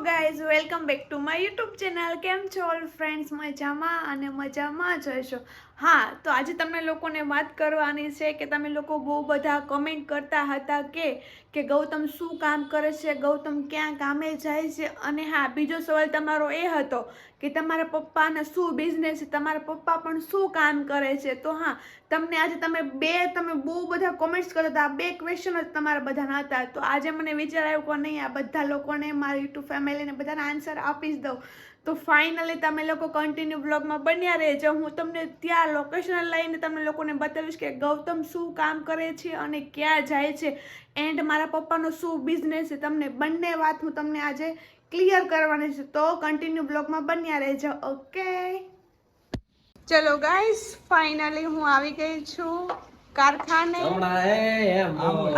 Guys welcome back to my YouTube channel કેમ છો all friends મજામાં અને મજામાં જ હશો. હા, તો આજે તમને લોકોને વાત કરવાની છે કે તમે લોકો બહુ બધા કમેન્ટ કરતા હતા કે કે ગૌતમ શું કામ કરે છે, ગૌતમ ક્યાં કામે જાય છે? અને હા, બીજો સવાલ તમારો એ હતો કે તમારા પપ્પાને શું બિઝનેસ છે? તમારા પપ્પા પણ શું કામ કરે છે? તો હા, તમને આજે તમે બે, તમે બહુ બધા કોમેન્ટ્સ કરતા હતા. આ બે ક્વેશ્ચન જ તમારા બધાના હતા. તો આજે મને વિચાર આવ્યો કે નહીં, આ બધા લોકોને મારી યુટ્યુબ ફેમિલીને બધાના આન્સર આપી જ દઉં. તો ફાઇનલી તમે લોકો કન્ટિન્યુ બ્લોગમાં બન્યા રહેજો. હું તમને ત્યાં લોકેશન લઈને તમને લોકોને બતાવીશ કે ગૌતમ શું કામ કરે છે અને ક્યાં જાય છે. એન્ડ મારા પપ્પાનો શું બિઝનેસ છે તમને બંને વાત હું તમને આજે ક્લિયર કરવાની છે. તો કન્ટિન્યુ બ્લોગમાં બન્યા રહેજો. ઓકે ચલો ગાઈસ ફાઇનલી હું આવી ગઈ છું. કારખાને. હમણાં એ એમ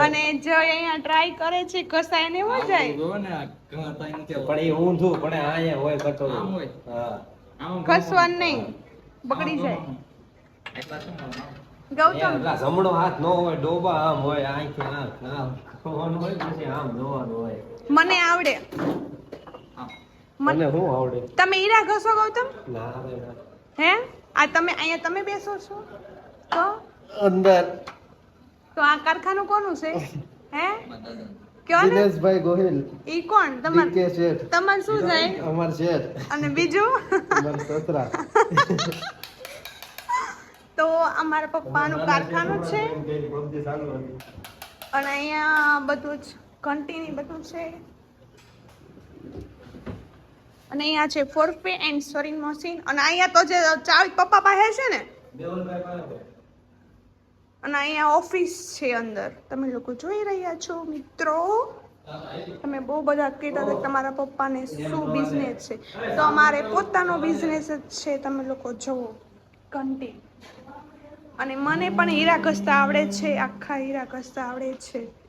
અને જો અહીંયા ટ્રાય કરે છે કસાય ને હો જાય પણ એ ઊંધું પણ અહીંયા હોય કટોરું આમ હોય. હા. ઘસવાનું નહીં. બગડી જાય. ગૌતમ. જમણો હાથ નો હોય ડોબા આમ હોય આંખે આંખ આમ હોય પછી આમ જોવાનું હોય. મને આવડે. મને હું આવડે? તમે ઈરા ઘસો ગૌતમ? ના ના. હે? આ તમે અહીંયા તમે બેસો છો? તો? અંદર. તો આ કારખાનું કોનું છે? હે? ને દિનેશભાઈ ગોહિલ. ઈ કોણ? તમાર કે શેઠ. તમાર શું જાય અમાર શેઠ. અને બીજું? અમાર સસરા. તો અમારા પપ્પાનું કારખાનું છે. અને અહીંયા બધું જ કન્ટિન્યુ બધું છે. અને અહીંયા છે ફોરપે એન્ડ સોરિંગ મશીન અને અહીંયા તો જે ચાવી પપ્પા પાસે છે ને? અને અહીંયા ઓફિસ છે અંદર. તમે લોકો જોઈ રહ્યા છો, મિત્રો? તમે બહુ બધા કહેતા હતા તમારા પપ્પાને શું બિઝનેસ છે. તો અમારે પોતાનો બિઝનેસ જ છે, તમે લોકો જુઓ. કન્ટિન્યુ અને મને પણ હીરા ઘસતા આવડે છે, આખા હીરા ઘસતા આવડે છે.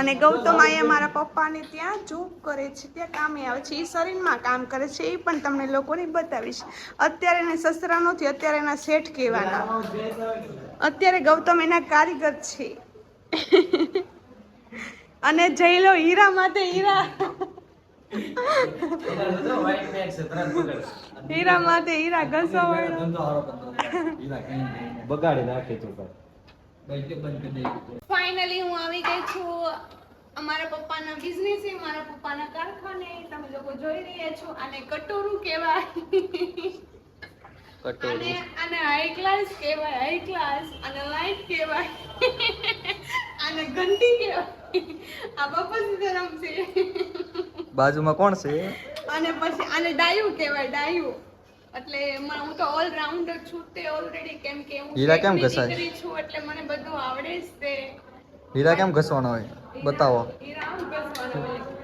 અને ગૌતમ અહીંયા મારા પપ્પાને ત્યાં જોબ કરે છે, ત્યાં કામે આવે છે એ શરીરમાં કામ કરે છે એ પણ તમને લોકોને બતાવીશ અત્યારે એને સસરા નથી અત્યારે એના શેઠ કહેવાના. અત્યારે ગૌતમ એના કારીગર છે. અને જઈ લો હીરા માટે હીરા. હીરા માટે હીરા ઘસો બગાડી નાખે તું ફાઇનલી હું આવી ગઈ છું. અમારા પપ્પાના બિઝનેસ છે મારા પપ્પાના કારખાને. તમે લોકો જોઈ રહ્યા છો આને કટોરું કહેવાય. અને આને હાઈ ક્લાસ કહેવાય હાઈ ક્લાસ અને લાઈટ કહેવાય. અને ઘંટી કહેવાય. આ બાપા સીતારામ છે. બાજુમાં કોણ છે? અને પછી આને ડાયું કહેવાય ડાયું. એટલે હું તો ઓલ રાઉન્ડર છું તે ઓલરેડી કેમ કે હું હીરા કેમ ઘસાય? એટલે બધું આવડે જ તે. હીરા કેમ ઘસવાનો હોય? બતાવો.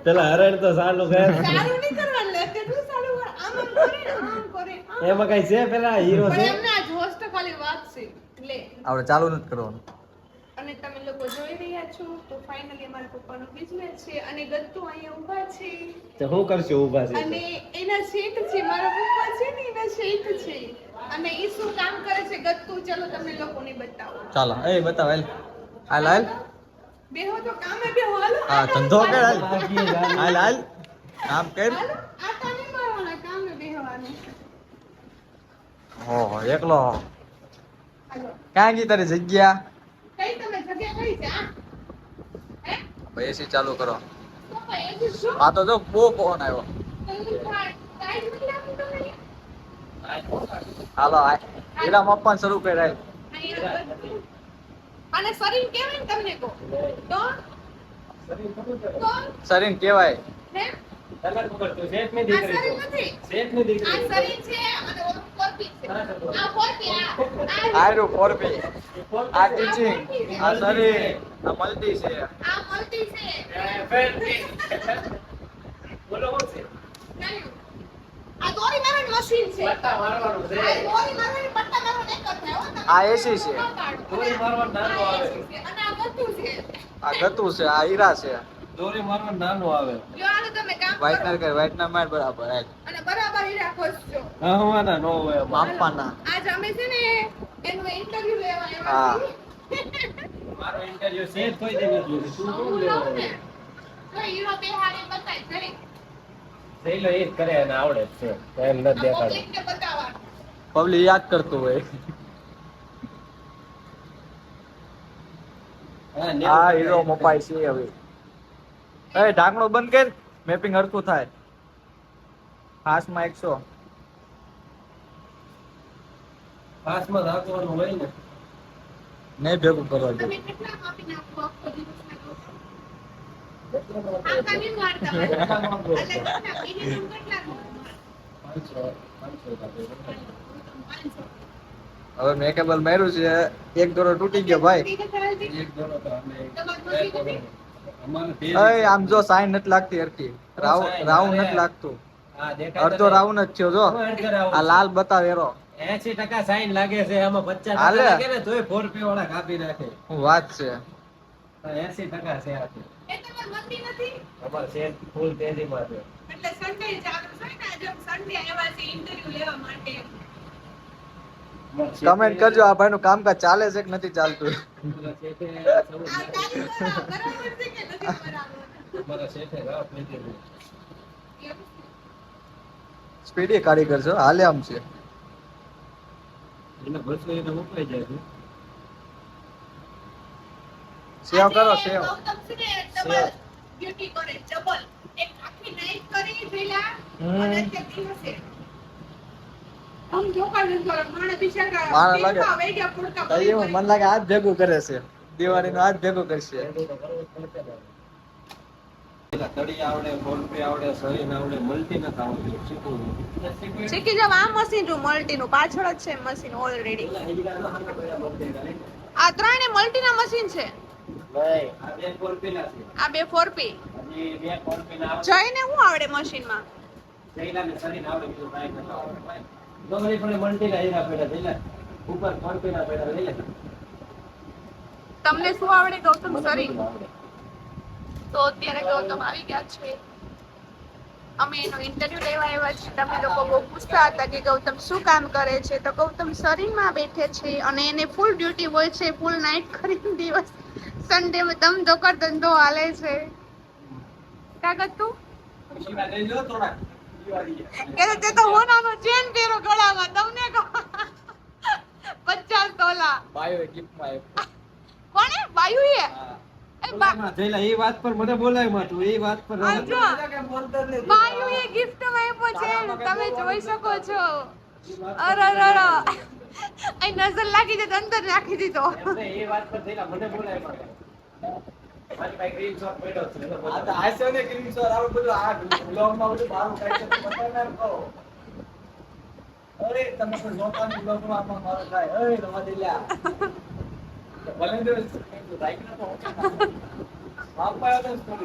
પેલા હરણ તો સારું કરે. સારું નહીં કરવાનું લે, કેટલું સારું કર. આમ આમ કરે, આમ કરે, એમાં કઈ છે પેલા હીરો છે? પણ એમને આ જોશ ખાલી વાત છે. લે. આપણે ચાલુ નથી કરવાનું. અને તમે લોકો જોઈ રહ્યા છો તો ફાઇનલી અમારા પપ્પાનો બિઝનેસ છે અને ગત્તુ અહીંયા ઊભા છે. તો હું કરશું ઊભા છે. અને એના શેઠ છે મારા પપ્પા છે ને એના શેઠ છે. અને એ શું કામ કરે છે ગત્તુ? ચલો તમને લોકોને બતાવો. ચાલો એ બતાવ હાલ. હાલ હાલ. બેહો તો કામે બેહો હાલ. હા ધંધો કર હાલ. હાલ. હાલ કામ કર. આ નહીં મારવાના કામે બેહવાનું ઓહો એકલો. કાંગી ક્યાં ગઈ તારી જગ્યા? હે એસી ચાલુ કરો. ભાઈ આ તો જો બહુ ફોન આવ્યો. નથી? હાલો હીરા મપ્પન શરૂ કર હાલ અહીંયા અને શરીર કેવાય ને તમને કહો? તો? શરીર કેવાય. હે? શેઠની દીકરી શરીર. નથી. આ શરીર છે અને આ ફોરપી ફોર આ આ ટીચિંગ આ શરીર આ મલ્ટી છે. આ મલ્ટી છે. બોલો છે આ દોરી મારવાની મશીન છે. પટ્ટા મારવાનું છે. આ દોરી મારવાની પટ્ટા મારવાનો એક જ હો આ એસી છે. દોરી મારવાનું નાનું આ આવે. છે. અને આ ગતું છે. આ ગતું છે આ હીરા છે. દોરી મારવાનું નાનું આવે. જો આનું તમે કામ વ્હાઈટનર કર વ્હાઈટનર માર બરાબર હાલ અને હવાના નો હોય. માપવાના. આજ અમે છે ને એનું ઇન્ટરવ્યુ લેવા આવ્યા મારો ઇન્ટરવ્યુ શેઠ કોઈ દે તું છીએ. કોણ હું લઉં લેવા તો હીરો બેહાડી બતાય જરી. જઈ એ જ કરે એને આવડે જ છે. એમ નથી દેખાડે પબ્લિક યાદ કરતું હોય. હા, હીરો મપાય છે હવે. એ ઢાંકણો બંધ કર. મેપિંગ હરખું થાય. ફાસ્ટમાં એકસો. પાસમાં રાખવાનું હોય ને. નહીં ભેગું કરવા દે. હવે મેં કેબલ માર્યું છે એક દોરો તૂટી ગયો ભાઈ. એક દોરો તો આમ જો સાઈન નથી લાગતી હરકી રાઉ રાઉન્ડ નથી લાગતું. અડધો રાઉન્ડ જ થયો જો. આ લાલ બતાવે એરો એસી ટકા સાઈન લાગે છે આમાં પચાસ હાલે. ટકા લાગે ને તોય ફોર પે વાળા કાપી નાખે. હું વાત છે? એસી ટકા છે આ તો. એ તમારે મંદી નથી? અમારે શેર ફૂલ તેજીમાં છે. એટલે Sunday ચાલુ છે ને, આજે Sunday આવ્યા છે interview લેવા માટે. કમેન્ટ કરજો આ ભાઈનું કામકાજ ચાલે છે કે નથી ચાલતું? શેઠે તારી બરાબર બરાબર છે કે નથી બરાબર? અમારા શેઠે રાહ લીધેલી. એવું? સ્પીડી કારીગર છે હાલે આમ છે. એને બસો એને મોકલાઈ જાય છે. સેવ કરો સેવ. કરે. એક આખી કરી અને દિવસે. આમ બિચારા લાગે. મને લાગે આજ ભેગું કરે છે. દિવાળીનો આજ ભેગું કરશે એટલું તો કરવું જ પડશે ને. પેલા તળી આવડે ફોન પે આવડે સરીન આવડે મલ્ટી નથી આવડતું શીખવું શીખવું શીખી જાવ આ મશીન જો મલ્ટી નું પાછળ જ છે મશીન ઓલરેડી આ ત્રણે મલ્ટી ના મશીન છે. આ બે ફોન પેલા છે. આ બે ફોર પી જઈને હું આવડે. મશીનમાં? તમને શું આવડે ગૌતમ સરી? આવડે. તો અત્યારે ગૌતમ આવી ગયા છે. અમે એનો ઇન્ટરવ્યુ લેવા આવ્યા છીએ. તમે લોકો બહુ પૂછતા હતા કે ગૌતમ શું કામ કરે છે? તો ગૌતમ શરીરમાં બેઠે છે અને એને ફૂલ ડ્યુટી હોય છે. ફૂલ નાઇટ કરીને દિવસ સન્ડે માં ધોકર ધંધો હાલે છે. કાગત તું. કે તે તો હોનાનો ચેન પહેરો ગળામાં. તમને કહો. પચાસ તોલા ભાઈ ગિફ્ટમાં કોણે? વાયુએ હા. એ જઈલા, એ વાત પર મને બોલાયમાં એ વાત પર જો ગિફ્ટમાં છે. તમે જોઈ શકો છો. અરે અરે અહીં નજર લાગી જાય અંદર નાખી દીધો. એ વાત પર જઈલા, મને બોલાયમાં. મારી તમે તો જોતા નહીં બ્લોગમાં આમાં મારું થાય. અરે રવા દે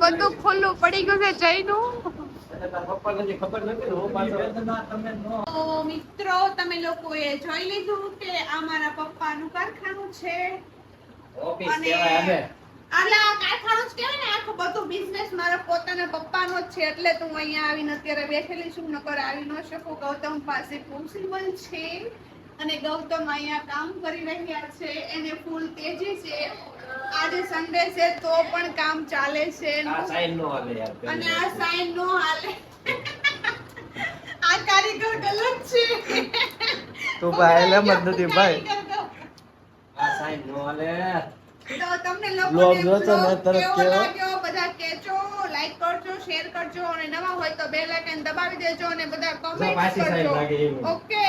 બધું ખુલ્લું પડી ગયું છે જઈનું અને તારા પપ્પાને હજી ખબર નથી ને, હું પાછો વેદના તમે નો મિત્રો તમે લોકોએ જોઈ લીધું કે આ મારા પપ્પાનું કારખાનું છે. અને આલા કારખાનું જ કહેવાય ને આખો બધો બિઝનેસ મારા પોતાના પપ્પાનો જ છે. એટલે તો હું અહીંયા આવીને અત્યારે બેઠેલી છું નકર આવી ન શકું. ગૌતમ પાસે પોસિબલ છે. અને ગૌતમ અહીંયા કામ કરી રહ્યા છે એને ફૂલ તેજી છે. આજે સન્ડે છે તો પણ કામ ચાલે છે. આ sign નો હાલે યાર. અને આ સાઈન નો હાલે. આ કારીગર ગલત છે. તો ભાઈ લે મત નથી ભાઈ. આ સાઈન નો હાલે. તો તમને લોકો તરત કેવો બધા કેચો લાઈક કરજો શેર કરજો અને નવા હોય તો બેલ આઇકન દબાવી દેજો અને બધા કમેન્ટ કરજો. ઓકે